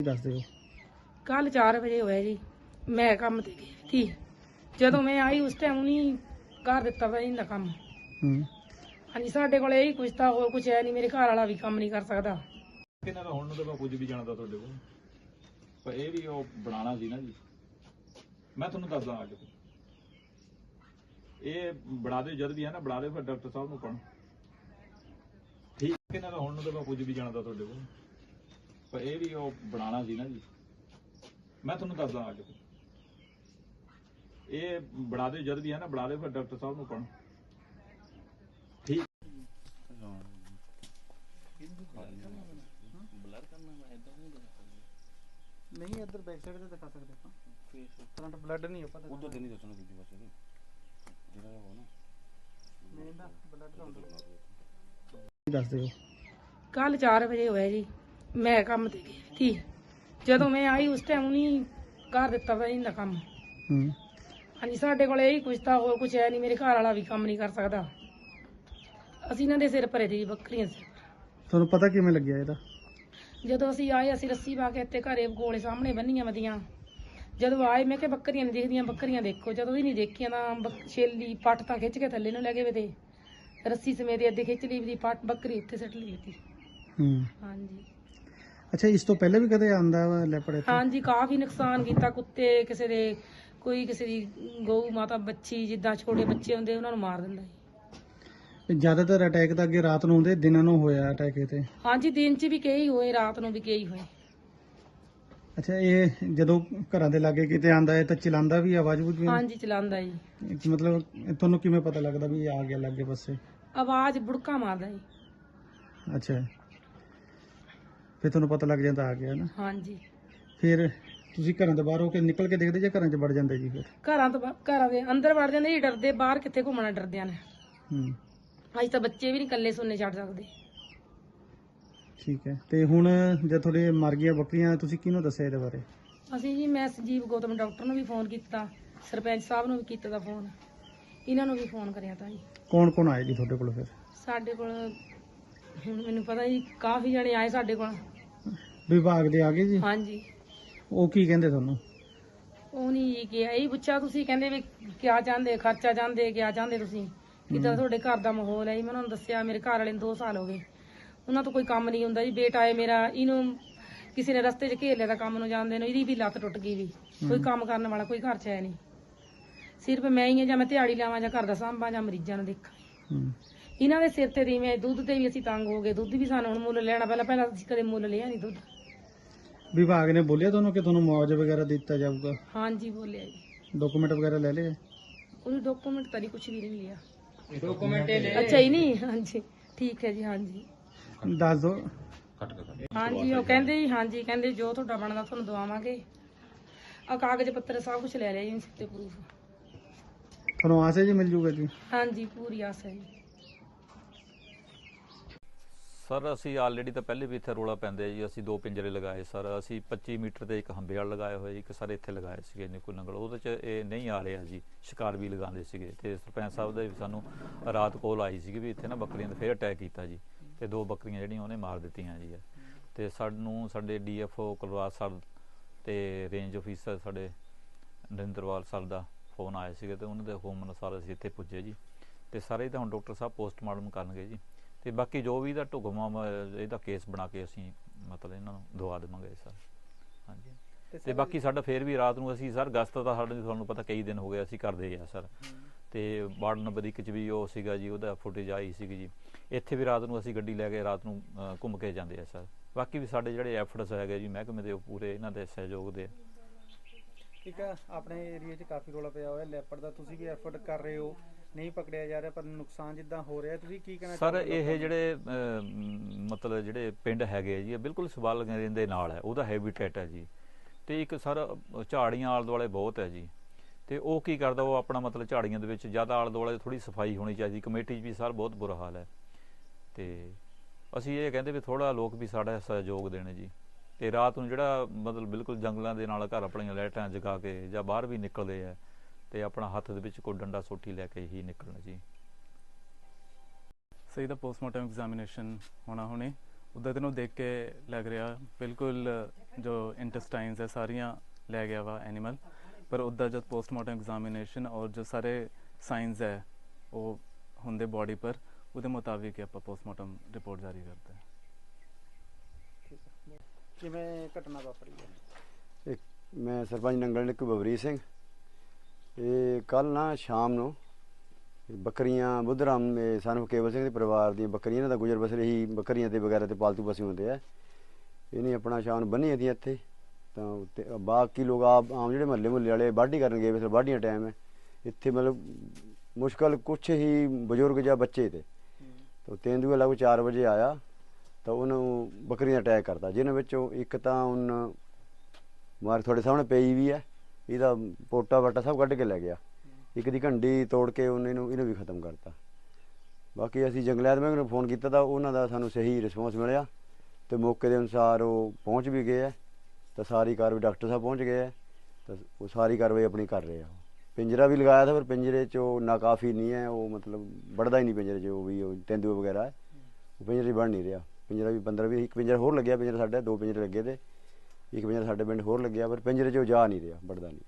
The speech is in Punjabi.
ਦੱਸ ਦਿਓ। ਕੱਲ 4 ਵਜੇ ਹੋਇਆ ਜੀ ਮੈਂ ਕੰਮ ਤੇ ਗਈ ਸੀ। ਜਦੋਂ ਮੈਂ ਆਈ ਉਸ ਟਾਈਮ ਉਹਨੇ ਕਰ ਦਿੱਤਾ ਵਾ ਇਹਦਾ ਕੰਮ। ਹੂੰ। ਹਾਂਜੀ ਸਾਡੇ ਕੋਲ ਇਹੀ ਕੁਛ ਤਾਂ ਹੋਰ ਕੁਛ ਹੈ ਨਹੀਂ ਮੇਰੇ ਘਰ ਵਾਲਾ ਵੀ ਕੰਮ ਨਹੀਂ ਕਰ ਸਕਦਾ। ਕਿੰਨਾ ਦਾ ਹੁਣ ਨੂੰ ਤਾਂ ਮੈਂ ਕੁਝ ਵੀ ਜਾਣਦਾ ਤੁਹਾਡੇ ਕੋਲ। ਪਰ ਇਹ ਵੀ ਉਹ ਬਣਾਉਣਾ ਸੀ ਨਾ ਜੀ। ਮੈਂ ਤੁਹਾਨੂੰ ਦੱਸਦਾ ਅੱਜ। ਇਹ ਬਣਾ ਦੇ ਜਦ ਵੀ ਹੈ ਨਾ ਬਣਾ ਦੇ ਫਿਰ ਡਾਕਟਰ ਸਾਹਿਬ ਨੂੰ ਪੜਨ ਠੀਕ ਕਿੰਨਾ ਦਾ ਹੁਣ ਨੂੰ ਤਾਂ ਮੈਂ ਕੁਝ ਵੀ ਜਾਣਦਾ ਤੁਹਾਡੇ ਕੋਲ। ਪਰ ਇਹ ਵੀ ਉਹ ਬਣਾਉਣਾ ਸੀ ਨਾ ਜੀ। ਮੈਂ ਤੁਹਾਨੂੰ ਦੱਸਦਾ ਅੱਜ। ਇਹ ਬਣਾ ਦੇ ਜਦ ਵੀ ਹੈ ਨਾ ਬਣਾ ਦੇ ਫਿਰ ਡਾਕਟਰ ਸਾਹਿਬ ਨੂੰ ਪੜਨ ਠੀਕ ਨਹੀਂ ਇੱਧਰ ਬੈਕ ਸਾਈਡ ਤੇ ਦਿਖਾ ਸਕਦੇ ਆਪਾਂ। ਕਰੰਟ ਬਲੱਡ ਨਹੀਂ ਪਤਾ ਉਧਰ ਦੇ ਨਹੀਂ ਦੱਸਣਾ ਦੂਜੀ ਪਾਸੇ ਦੇ ਜਿਹੜਾ ਉਹ ਨਾ। ਮੇਨ ਦਾ ਬਲੱਡ ਦੱਸ ਦਿਓ। ਕੱਲ 4 ਵਜੇ ਹੋਇਆ ਜੀ। ਮੈਂ ਕੰਮ ਤੇ ਗਈ। ਸੀ ਜਦੋਂ ਮੈਂ ਆਈ ਉਸ ਟਾਈਮ ਉਹਨੇ ਕਰ ਦਿੱਤਾ ਵਾ ਇਹਦਾ ਕੰਮ। ਹੂੰ। ਹਾਂਜੀ ਸਾਡੇ ਕੋਲ ਇਹੀ ਕੁਛ ਤਾਂ ਹੋਰ ਕੁਛ ਹੈ ਨਹੀਂ। ਮੇਰੇ ਘਰ ਵਾਲਾ ਵੀ ਕੰਮ ਨਹੀਂ ਕਰ ਸਕਦਾ। ਅਸੀਂ ਇਹਨਾਂ ਦੇ ਸਿਰ ਭਰੇ ਦੀ ਬੱਕਰੀਆਂ ਸਿਰ ਤੁਹਾਨੂੰ ਪਤਾ ਕਿਵੇਂ ਲੱਗਿਆ ਇਹਦਾ? ਜਦੋਂ ਅਸੀਂ ਆਏ ਅਸੀਂ ਰੱਸੀ ਪਾ ਕੇ ਇੱਥੇ ਘਰੇ ਕੋਲੇ ਸਾਹਮਣੇ ਬੰਨੀਆਂ ਵਧੀਆਂ। ਜਦੋਂ ਆਏ ਮੈਂ ਕਿਹਾ ਬੱਕਰੀਆਂ ਨਹੀਂ ਦਿਖਦੀਆਂ ਬੱਕਰੀਆਂ ਦੇਖੋ। ਜਦੋਂ ਵੀ ਨਹੀਂ ਦੇਖੀਆਂ ਤਾਂ ਛੇਲੀ ਪੱਟ ਤਾਂ ਖਿੱਚ ਕੇ ਥੱਲੇ ਨੂੰ ਲੈ ਗਏ ਵੇ ਤੇ ਰੱਸੀ ਸਮੇਤ ਅੱਧੇ ਖਿੱਚ ਲਈ ਵੀ ਪੱਟ ਬੱਕਰੀ ਇੱਥੇ ਸੱਟ ਲਈ ਤੀ ਹੂੰ। ਹਾਂਜੀ। ਅੱਛਾ ਇਸ ਤੋਂ ਪਹਿਲਾਂ ਵੀ ਕਦੇ ਆਂਦਾ ਵਾ ਲੈਪੜ ਇੱਥੇ? ਹਾਂਜੀ ਕਾਫੀ ਨੁਕਸਾਨ ਕੀਤਾ ਕੁੱਤੇ ਕਿਸੇ ਦੇ ਕੋਈ ਕਿਸੇ ਦੀ ਗਊ ਮਾਤਾ ਬੱਚੀ ਜਿੱਦਾਂ ਛੋਟੇ ਬੱਚੇ ਹੁੰਦੇ ਉਹਨਾਂ ਨੂੰ ਮਾਰ ਦਿੰਦਾ ਇਹ ਜ਼ਿਆਦਾਤਰ ਅਟੈਕ ਤਾਂ ਅੱਗੇ ਰਾਤ ਨੂੰ ਹੁੰਦੇ ਦਿਨਾਂ ਨੂੰ ਹੋਇਆ ਅਟੈਕ ਇਹ ਤੇ? ਹਾਂਜੀ ਦਿਨ 'ਚ ਵੀ ਕਈ ਹੋਏ ਰਾਤ ਨੂੰ ਵੀ ਕਈ ਹੋਏ। ਅੱਛਾ ਇਹ ਜਦੋਂ ਘਰਾਂ ਦੇ ਲਾਗੇ ਕਿਤੇ ਆਂਦਾ ਹੈ ਤਾਂ ਚਲਾਉਂਦਾ ਵੀ ਆਵਾਜ਼ ਬੁਝ ਵੀ? ਹਾਂਜੀ ਚਲਾਉਂਦਾ ਜੀ। ਮਤਲਬ ਤੁਹਾਨੂੰ ਕਿਵੇਂ ਪਤਾ ਲੱਗਦਾ ਵੀ ਇਹ ਆ ਗਿਆ ਲਾਗੇ ਪਾਸੇ? ਆਵਾਜ਼ ਬੁੜਕਾ ਮਾਰਦਾ ਜੀ। ਅੱਛਾ। ਫਿਰ ਤੁਹਾਨੂੰ ਪਤਾ ਲੱਗ ਜਾਂਦਾ ਆ ਗਿਆ ਨਾ। ਹਾਂਜੀ। ਫਿਰ ਤੁਸੀਂ ਘਰਾਂ ਤੋਂ ਬਾਹਰ ਹੋ ਕੇ ਨਿਕਲ ਕੇ ਦੇਖਦੇ ਜਾਂ ਘਰਾਂ 'ਚ ਵੜ ਜਾਂਦੇ ਜੀ ਫਿਰ? ਘਰਾਂ ਤੋਂ ਬਾ- ਘਰਾਂ ਦੇ ਅੰਦਰ ਵੜ ਜਾਂਦੇ ਜੀ ਡਰਦੇ ਬਾਹਰ ਕਿੱਥੇ ਘੁੰਮਣਾ ਡਰਦਿਆਂ ਨੇ। ਹੂੰ। ਅੱਜ ਤਾਂ ਬੱਚੇ ਵੀ ਨਹੀਂ ਇਕੱਲੇ ਸੁਣਨੇ ਛੱਡ ਸਕਦੇ। ਠੀਕ ਹੈ। ਤੇ ਹੁਣ ਜਦ ਤੁਹਾਡੇ ਮਰ ਗਈਆਂ ਬੱਕਰੀਆਂ ਤੁਸੀਂ ਕਿਹਨੂੰ ਦੱਸਿਆ ਇਹਦੇ ਬਾਰੇ? ਅਸੀਂ ਜੀ ਮੈਂ ਸੰਜੀਵ ਗੌਤਮ ਡਾਕਟਰ ਨੂੰ ਵੀ ਫੋਨ ਕੀਤਾ ਸਰਪੰਚ ਸਾਹਿਬ ਨੂੰ ਵੀ ਕੀਤਾ ਦਾ ਫੋਨ। ਇਹਨਾਂ ਨੂੰ ਵੀ ਫੋਨ ਕਰਿਆ ਤਾਂ ਜੀ। ਕੌਣ ਕੌਣ ਆਏ ਜੀ ਤੁਹਾਡੇ ਕੋਲ ਫਿਰ? ਸਾਡੇ ਕੋਲ ਹੁਣ ਮੈਨੂੰ ਪਤਾ ਜੀ ਕਾਫੀ ਜਣੇ ਆਏ ਸਾਡੇ ਕੋਲ। ਵਿਭਾਗ ਦੇ ਆ ਗਏ ਜੀ? ਹਾਂਜੀ। ਉਹ ਕੀ ਕਹਿੰਦੇ ਤੁਹਾਨੂੰ? ਉਹ ਨਹੀਂ ਕਿਹਾ। ਇਹ ਪੁੱਛਿਆ ਤੁਸੀਂ ਕਹਿੰਦੇ ਵੀ ਕਿਆ ਚਾਹੁੰਦੇ ਖਰਚਾ ਚਾਹੁੰਦੇ ਕਿਆ ਚਾਹੁੰਦੇ ਤੁਸੀਂ? ਕਿਦਾਂ ਤੁਹਾਡੇ ਘਰ ਦਾ ਮਾਹੌਲ ਹੈ ਜੀ? ਮੈਂ ਉਹਨਾਂ ਨੂੰ ਦੱਸਿਆ ਮੇਰੇ ਘਰ ਵਾਲੇ ਨੂੰ 2 ਸਾਲ ਹੋ ਗਏ। ਉਹਨਾਂ ਤੋਂ ਕੋਈ ਕੰਮ ਨਹੀਂ ਹੁੰਦਾ ਜੀ। ਬੇਟਾ ਹੈ ਮੇਰਾ ਇਹਨੂੰ ਕਿਸੇ ਨੇ ਰਸਤੇ 'ਚ ਘੇਰ ਲਿਆ ਤਾਂ ਕੰਮ ਨੂੰ ਜਾਂਦੇ ਨੂੰ ਇਹਦੀ ਵੀ ਲੱਤ ਟੁੱਟ ਗਈ ਵੀ। ਕੋਈ ਕੰਮ ਕਰਨ ਵਾਲਾ ਕੋਈ ਘਰ 'ਚ ਹੈ ਨਹੀਂ। ਸਿਰਫ ਮੈਂ ਹੀ ਹਾਂ ਜਾਂ ਮੈਂ ਦਿਹਾੜੀ ਲਾਵਾਂ ਜਾਂ ਘਰ ਦਾ ਸਾਂਭਾਂ ਜਾਂ ਮਰੀਜ਼ਾਂ ਨੂੰ ਦੇਖਾਂ। ਇਹਨਾਂ ਦੇ ਸਿਰ ਤੇ ਦੀ ਮੈਂ ਦੁੱਧ ਤੇ ਵੀ ਅਸੀਂ ਤੰਗ ਹੋ ਗਏ। ਦੁੱਧ ਵੀ ਸਾਨੂੰ ਹੁਣ ਮੁੱਲ ਲੈਣਾ ਪਹਿਲਾਂ ਪਹਿਲਾਂ ਅਸੀਂ ਕਦੇ ਮੁੱਲ ਲਿਆ ਨਹੀਂ ਦੁੱਧ। ਵਿਭਾਗ ਨੇ ਬੋਲਿਆ ਤੁਹਾਨੂੰ ਕਿ ਤੁਹਾਨੂੰ ਮੁਆਵਜ਼ਾ ਵਗੈਰਾ ਦਿੱਤਾ ਜਾਊਗਾ? ਹਾਂਜੀ ਬੋਲਿਆ ਜੀ। ਡਾਕੂਮੈਂਟ ਵਗੈਰਾ ਲੈ ਲਏ? ਉਹਨੂੰ ਡਾਕੂਮੈਂਟ ਤਾਂ ਨਹੀਂ ਕੁਝ ਵੀ ਨਹੀਂ ਲਿਆ। ਡਾਕੂਮੈਂਟ ਅੱਛਾ ਹੀ ਨਹੀਂ ਹਾਂਜੀ। ਠੀਕ ਹੈ ਜੀ ਹਾਂਜੀ। ਦੱਸ ਦਿਓ ਕੱਟ ਕੇ ਕੱਟ ਹਾਂਜੀ ਉਹ ਕਹਿੰਦੇ ਜੀ ਹਾਂਜੀ ਕਹਿੰਦੇ ਜੋ ਤੁਹਾਡਾ ਬਣਦਾ ਤੁਹਾਨੂੰ ਦਵਾਵਾਂਗੇ। ਆ ਕਾਗਜ਼ ਪੱਤਰ ਸਭ ਕੁਝ ਲੈ ਲਿਆ ਜੀ ਸਿੱਤੇ ਪ੍ਰੂਫ ਤੁਹਾਨੂੰ ਆਸ ਹੈ ਜੀ ਮਿਲ ਜੂਗਾ ਜੀ? ਹਾਂਜੀ ਪੂਰੀ ਆਸ ਹੈ ਜੀ। ਸਰ, ਅਸੀਂ ਆਲਰੇਡੀ ਤਾਂ ਪਹਿਲੇ ਵੀ ਇੱਥੇ ਰੋਲਾ ਪੈਂਦੇ ਆ ਜੀ। ਅਸੀਂ ਦੋ ਪਿੰਜਰੇ ਲਗਾਏ ਸਰ। ਅਸੀਂ 25 ਮੀਟਰ ਤੇ ਇੱਕ ਹੰਬੇ ਵਾਲ ਲਗਾਏ ਹੋਏ, ਇੱਕ ਸਰ ਇੱਥੇ ਲਗਾਏ ਸੀਗੇ ਨਿਕਲ ਨੰਗਲ ਉਹਦੇ ਚ ਇਹ ਨਹੀਂ ਆ ਰਿਹਾ ਜੀ। ਸ਼ਿਕਾਰ ਵੀ ਲਗਾਉਂਦੇ ਸੀਗੇ। ਤੇ ਸਰਪੰਚ ਸਾਹਿਬ ਦੇ ਵੀ ਸਾਨੂੰ ਰਾਤ ਕੋਲ ਆਈ ਸੀਗੀ ਵੀ ਇੱਥੇ ਨਾ ਬੱਕਰੀਆਂ ਤੇ ਫੇਰ ਅਟੈਕ ਕੀਤਾ ਜੀ। ਤੇ ਦੋ ਬੱਕਰੀਆਂ ਜਿਹੜੀਆਂ ਉਹਨੇ ਮਾਰ ਦਿੱਤੀਆਂ ਜੀ। ਤੇ ਸਾਨੂੰ, ਸਾਡੇ ਡੀਐਫਓ ਕੁਲਵਾਰ ਸਰ ਤੇ ਰੇਂਜ ਅਫੀਸਰ ਸਾਡੇ ਨਰਿੰਦਰਵਾਲ ਸਰ ਦਾ ਫੋਨ ਆਇਆ ਸੀਗਾ ਤੇ ਉਹਨਾਂ ਦੇ ਹੁਕਮ ਅਨੁਸਾਰ ਅਸੀਂ ਇੱਥੇ ਪੁੱਜੇ ਜੀ। ਤੇ ਸਾਰੇ ਤਾਂ ਹੁਣ ਡਾਕਟਰ ਸਾਹਿਬ ਪੋਸਟਮਾਰਟਮ ਕਰਨਗੇ ਜੀ। ਤੇ ਬਾਕੀ ਜੋ ਵੀ ਇਹਦਾ ਢੁਕਵਾਂ ਮ- ਇਹਦਾ ਕੇਸ ਬਣਾ ਕੇ ਅਸੀਂ ਮਤਲਬ ਇਹਨਾਂ ਨੂੰ ਦਵਾ ਦੇਵਾਂਗੇ ਸਰ। ਹਾਂਜੀ। ਤੇ ਬਾਕੀ ਸਾਡਾ ਫੇਰ ਵੀ ਰਾਤ ਨੂੰ ਅਸੀਂ ਸਰ ਗਸਤ ਦਾ ਸਾਡੇ ਤੁਹਾਨੂੰ ਪਤਾ ਕਈ ਦਿਨ ਹੋ ਗਏ ਅਸੀਂ ਕਰਦੇ ਆ ਸਰ। ਤੇ ਵਾਰਡ ਨੰਬਰ 1 ਚ ਵੀ ਉਹ ਸੀਗਾ ਜੀ ਉਹਦਾ ਫੁਟੇਜ ਆਈ ਸੀਗੀ ਜੀ। ਇੱਥੇ ਵੀ ਰਾਤ ਨੂੰ ਅਸੀਂ ਗੱਡੀ ਲੈ ਕੇ ਰਾਤ ਨੂੰ ਘੁੰਮ ਕੇ ਜਾਂਦੇ ਆ ਸਰ। ਬਾਕੀ ਵੀ ਸਾਡੇ ਜਿਹੜੇ ਐਫਰਟਸ ਹੈਗੇ ਜੀ ਮਹਿਕਮੇ ਦੇ ਪੂਰੇ ਇਹਨਾਂ ਦੇ ਸਹਿਯੋਗ ਦੇ। ਠੀਕ ਆ ਆਪਣੇ ਏਰੀਆ 'ਚ ਕਾਫੀ ਰੋਲਾ ਪਿਆ ਹੋਇਆ ਲੈਪੜ ਦਾ ਤੁਸੀਂ ਵੀ ਐਫਰਟ ਕਰ ਰਹੇ ਹੋ। ਨਹੀਂ ਪਕੜਿਆ ਜਾ ਰਿਹਾ ਪਰ ਨੁਕਸਾਨ ਜਿੱਦਾਂ ਹੋ ਰਿਹਾ ਤੁਸੀਂ ਕੀ ਕਹਿਣਾ ਸਰ ਇਹ ਜਿਹੜੇ ਮਤਲਬ ਜਿਹੜੇ ਪਿੰਡ ਹੈਗੇ ਜੀ ਇਹ ਬਿਲਕੁਲ ਸਵਾਲ ਦੇ ਨਾਲ ਹੈ ਉਹਦਾ ਹੈਬਿਟੇਟ ਹੈ ਜੀ। ਤੇ ਇੱਕ ਸਰ ਝਾੜੀਆਂ ਆਲੇ ਦੁਆਲੇ ਬਹੁਤ ਹੈ ਜੀ। ਤੇ ਉਹ ਕੀ ਕਰਦਾ ਉਹ ਆਪਣਾ ਮਤਲਬ ਝਾੜੀਆਂ ਦੇ ਵਿੱਚ ਜ਼ਿਆਦਾ ਆਲੇ ਦੁਆਲੇ ਥੋੜੀ ਸਫ਼ਾਈ ਹੋਣੀ ਚਾਹੀਦੀ ਕਮੇਟੀ 'ਚ ਵੀ ਸਰ ਬਹੁਤ ਬੁਰਾ ਹਾਲ ਹੈ। ਤੇ ਅਸੀਂ ਇਹ ਕਹਿੰਦੇ ਵੀ ਥੋੜਾ ਲੋਕ ਵੀ ਸਾਡਾ ਸਹਿਯੋਗ ਦੇਣ ਜੀ। ਤੇ ਰਾਤ ਨੂੰ ਜਿਹੜਾ ਮਤਲਬ ਬਿਲਕੁਲ ਜੰਗਲਾਂ ਦੇ ਨਾਲ ਘਰ ਆਪਣੀਆਂ ਲਾਈਟਾਂ ਜਗਾ ਕੇ ਜਾਂ ਬਾਹਰ ਵੀ ਨਿਕਲਦੇ ਆ ਤੇ ਆਪਣਾ ਹੱਥ ਦੇ ਵਿੱਚ ਕੋਈ ਡੰਡਾ ਸੋਟੀ ਲੈ ਕੇ ਹੀ ਨਿਕਲਣਾ ਜੀ। ਸੋ ਇਹਦਾ ਪੋਸਟਮਾਰਟਮ ਐਗਜ਼ਾਮੀਨੇਸ਼ਨ ਹੋਣਾ ਹੁਣੇ। ਉੱਦਾਂ ਤੈਨੂੰ ਦੇਖ ਕੇ ਲੱਗ ਰਿਹਾ ਬਿਲਕੁਲ ਜੋ ਇੰਟੈਸਟਾਈਨਸ ਹੈ ਸਾਰੀਆਂ ਲੈ ਗਿਆ ਵਾ ਐਨੀਮਲ। ਪਰ ਉੱਦਾਂ ਜਦ ਪੋਸਟਮਾਰਟਮ ਐਗਜ਼ਾਮੀਨੇਸ਼ਨ ਔਰ ਜੋ ਸਾਰੇ ਸਾਈਨਸ ਹੈ ਉਹ ਹੁੰਦੇ ਬਾਡੀ ਪਰ ਉਹਦੇ ਮੁਤਾਬਿਕ ਹੀ ਆਪਾਂ ਪੋਸਟਮਾਰਟਮ ਰਿਪੋਰਟ ਜਾਰੀ ਕਰਦੇ ਹਾਂ। ਕਿਵੇਂ ਘਟਨਾ ਵਾਪਰੀ ਹੈ? ਇੱਕ ਮੈਂ ਸਰਪੰਚ ਨੰਗਲ ਨਿੱਕੂ ਬਬਰੀ ਸਿੰਘ ਇਹ ਕੱਲ ਨਾ ਸ਼ਾਮ ਨੂੰ ਬੱਕਰੀਆਂ, ਬੁੱਧਰਾਮ, ਇਹ ਸਾਨੂੰ ਕੇਵਲ ਸਿੰਘ ਦੇ ਪਰਿਵਾਰ ਦੀਆਂ ਬੱਕਰੀਆਂ ਇਹਨਾਂ ਦਾ ਗੁਜ਼ਰ ਬਸਰ ਹੀ ਬੱਕਰੀਆਂ ਤੇ ਵਗੈਰਾ ਤੇ ਪਾਲਤੂ ਪਸ਼ੂ ਹੁੰਦੇ ਆ। ਇਹਨੇ ਆਪਣਾ ਸ਼ਾਨ ਨੂੰ ਬੰਨੀ હતી ਇੱਥੇ। ਤਾਂ ਬਾਕੀ ਲੋਕ ਆਪ ਆਮ ਜਿਹੜੇ ਮਹੱਲੇ ਮੁਹੱਲੇ ਵਾਲੇ ਵਾਢੀ ਕਰਨ ਗਏ ਵੈਸੇ ਵਾਢੀਆਂ ਟਾਈਮ ਹੈ। ਇੱਥੇ ਮਤਲਬ ਮੁਸ਼ਕਲ ਕੁਛ ਹੀ ਬਜ਼ੁਰਗ ਜਾਂ ਬੱਚੇ ਤੇ। ਤਾਂ ਤੇਂਦੂਆ ਲਗਭਗ 4 ਵਜੇ ਆਇਆ, ਤਾਂ ਉਹਨੂੰ ਬੱਕਰੀਆਂ ਅਟੈਕ ਕਰਤਾ, ਜਿਨ੍ਹਾਂ ਵਿੱਚੋਂ ਇੱਕ ਤਾਂ ਉਹਨ ਮਾਰ ਤੁਹਾਡੇ ਸਾਹਮਣੇ ਪਈ ਵੀ ਹੈ। ਇਹਦਾ ਪੋਟਾ ਵਾਟਾ ਸਭ ਕੱਢ ਕੇ ਲੈ ਗਿਆ। ਇੱਕ ਦੀ ਘੰਡੀ ਤੋੜ ਕੇ ਉਹਨੇ ਨੂੰ ਇਹਨੂੰ ਵੀ ਖਤਮ ਕਰਤਾ। ਬਾਕੀ ਅਸੀਂ ਜੰਗਲਾਤ ਮਹਿਕਮੇ ਨੂੰ ਫੋਨ ਕੀਤਾ ਤਾਂ ਉਹਨਾਂ ਦਾ ਸਾਨੂੰ ਸਹੀ ਰਿਸਪੌਂਸ ਮਿਲਿਆ ਤੇ ਮੌਕੇ ਦੇ ਅਨੁਸਾਰ ਉਹ ਪਹੁੰਚ ਵੀ ਗਏ ਹੈ ਤਾਂ ਸਾਰੀ ਕਾਰਵਾਈ ਡਾਕਟਰ ਸਾਹਿਬ ਪਹੁੰਚ ਗਏ ਹੈ ਤਾਂ ਉਹ ਸਾਰੀ ਕਾਰਵਾਈ ਆਪਣੀ ਕਰ ਰਹੇ ਆ ਉਹ। ਪਿੰਜਰਾ ਵੀ ਲਗਾਇਆ था ਪਰ ਪਿੰਜਰੇ 'ਚ ਉਹ ਨਾਕਾਫੀ ਨਹੀਂ ਹੈ, ਉਹ ਮਤਲਬ ਵੜਦਾ ਹੀ ਨਹੀਂ ਪਿੰਜਰੇ 'ਚ ਉਹ ਵੀ, ਉਹ ਤੇਂਦੂਆ ਵਗੈਰਾ ਹੈ। ਉਹ ਪਿੰਜਰੇ 'ਚ ਵੜ ਨਹੀਂ ਰਿਹਾ। ਪਿੰਜਰਾ ਵੀ 15 ਵੀ ਇੱਕ ਪਿੰਜਰਾ ਹੋਰ ਲੱਗਿਆ, ਪਿੰਜਰਾ ਸਾਡਾ, ਦੋ ਪਿੰਜਰੇ ਲੱਗੇ ਤੇ ਇੱਕ ਪਿੰਜਰਾ ਸਾਡੇ ਪਿੰਡ ਹੋਰ ਲੱਗਿਆ ਪਰ ਪਿੰਜਰੇ 'ਚੋਂ ਜਾ ਨਹੀਂ ਰਿਹਾ ਵੜਦਾ ਨਹੀਂ।